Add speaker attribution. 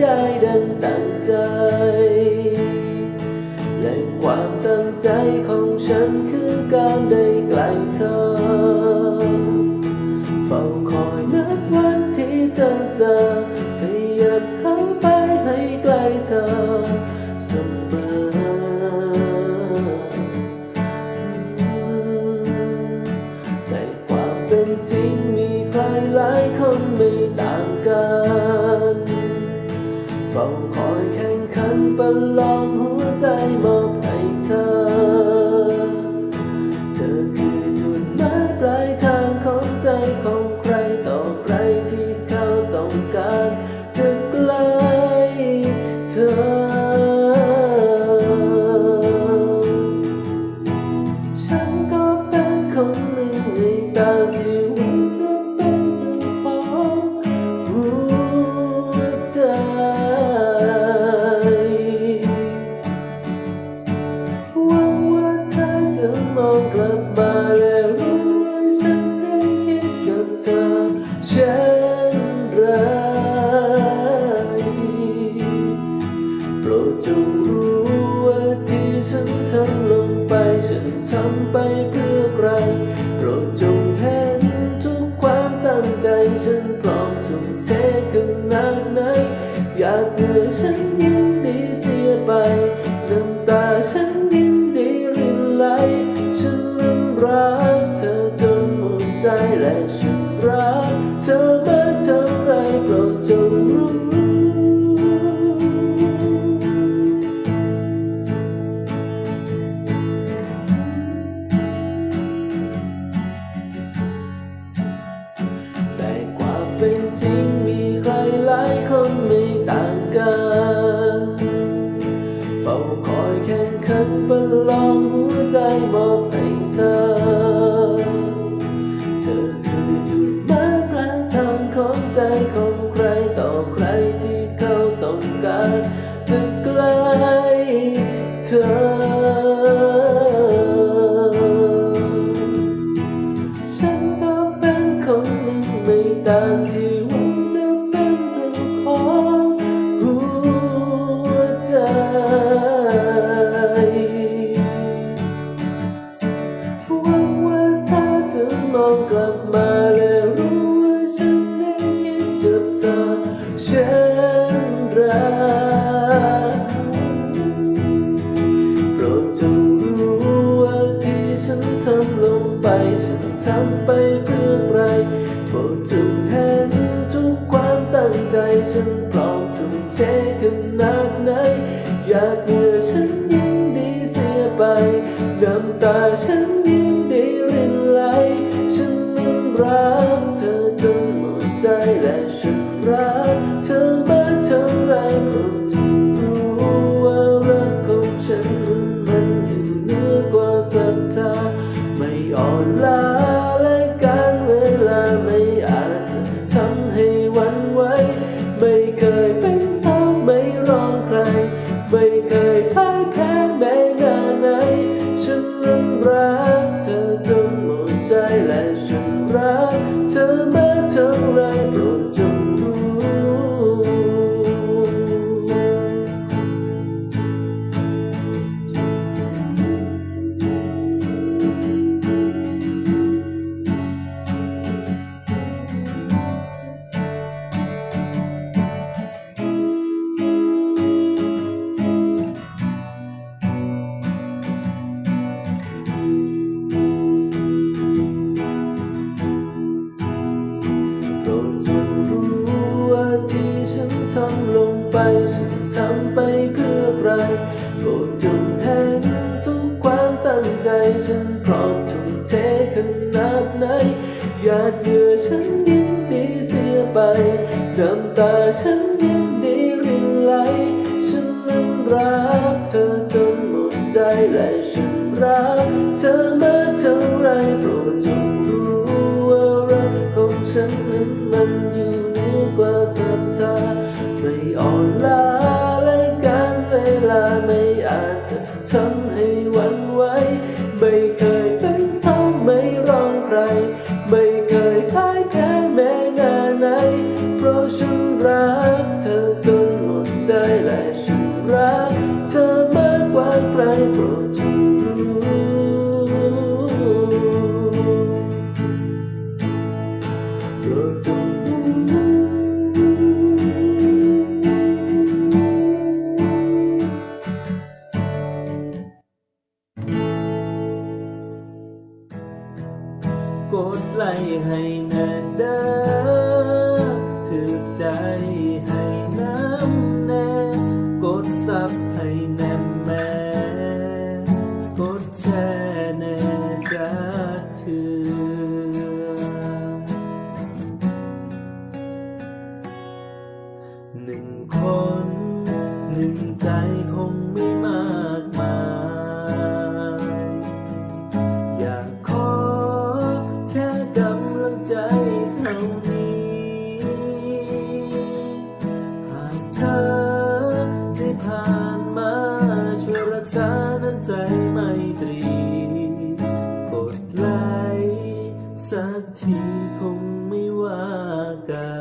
Speaker 1: ได้ดังตั้งใจ และความตั้งใจของฉันคือการได้ ขันประลองหัวใจมอบให้เธอ เธอคือจุดหมายปลายทางของใจของใครต่อใครที่เขาต้องการจะใกล้เธอ ฉันก็เป็นคนหนึ่งในตาที่หวังจะเป็นเจ้าของหัวใจ ช่นไรโปรดจงรู้ว่าที่ฉันทำลงไป ฉันทำไปเพื่อใครโปรดจงเห็นทุกความตั้งใจฉันพร้อมทุ่มเทขนาดไหนอยากเหนื่อยฉันยินดีเสียไปน้ำตาฉันยินดีรินไหลฉันนั้นรักเธอจนหมดใจและฉัน ธอมาเท่าไรโปรดจงรู้แต่ความเป็นจริงมีใครหลายคนไม่ต่างกันเฝ้าคอยแข่งขันประลองหัวใจมอบให้เธอ เธอ ฉันก็เป็นคนหนึ่งไม่ต่างที่หวังจะเป็นเจ้าของหัวใจ หวังว่าเธอจะมองกลับมาและรู้ว่าฉันได้คิดกับเธอเช่นไร รดจงเห็นทุกความตั้งใจฉันพร้อมทุ่มเทขนาดไหน อยากเหงื่อฉันยินดีเสียไป น้ำตาฉันยินดีรินไหล ฉันรักเธอจนหมดใจและฉันรักเธอมาเท่าไรโปรดจงรู้ว่ารักของฉันนั้นมันอยู่เหนือกว่าศรัทธาไม่อ่อนล้า ทำลงไปฉันทำไปเพื่อใครโปรดจงเห็นทุกความตั้งใจฉันพร้อมทุ่มเทขนาดไหนอยากเหงื่อฉันยินดีเสียไปน้ำตาฉันยินดีรินไหลฉันนั้นรักเธอจนหมดใจและฉันรักเธอมาเท่าไรโปรดจงรู้ว่ารักของฉันนั้นมันอยู่ กว่าศรัทธาไม่อ่อนล้าและการเวลาไม่อาจจะทำให้วันไหวไม่เคยเป็นซ้ำไม่ร้องใคร ไม่เคยพ่ายแพ้แม้นาไหน เพราะฉันรักเธอจนหมดใจและฉันรักเธอมากกว่าใครโปรดจง ดไล่ให้แน่เด้อถือใจให้น้ำแน่กดซับให้แน่แม่กดแช่แน่จ้าถืงหนึ่งคนหนึ่ง God.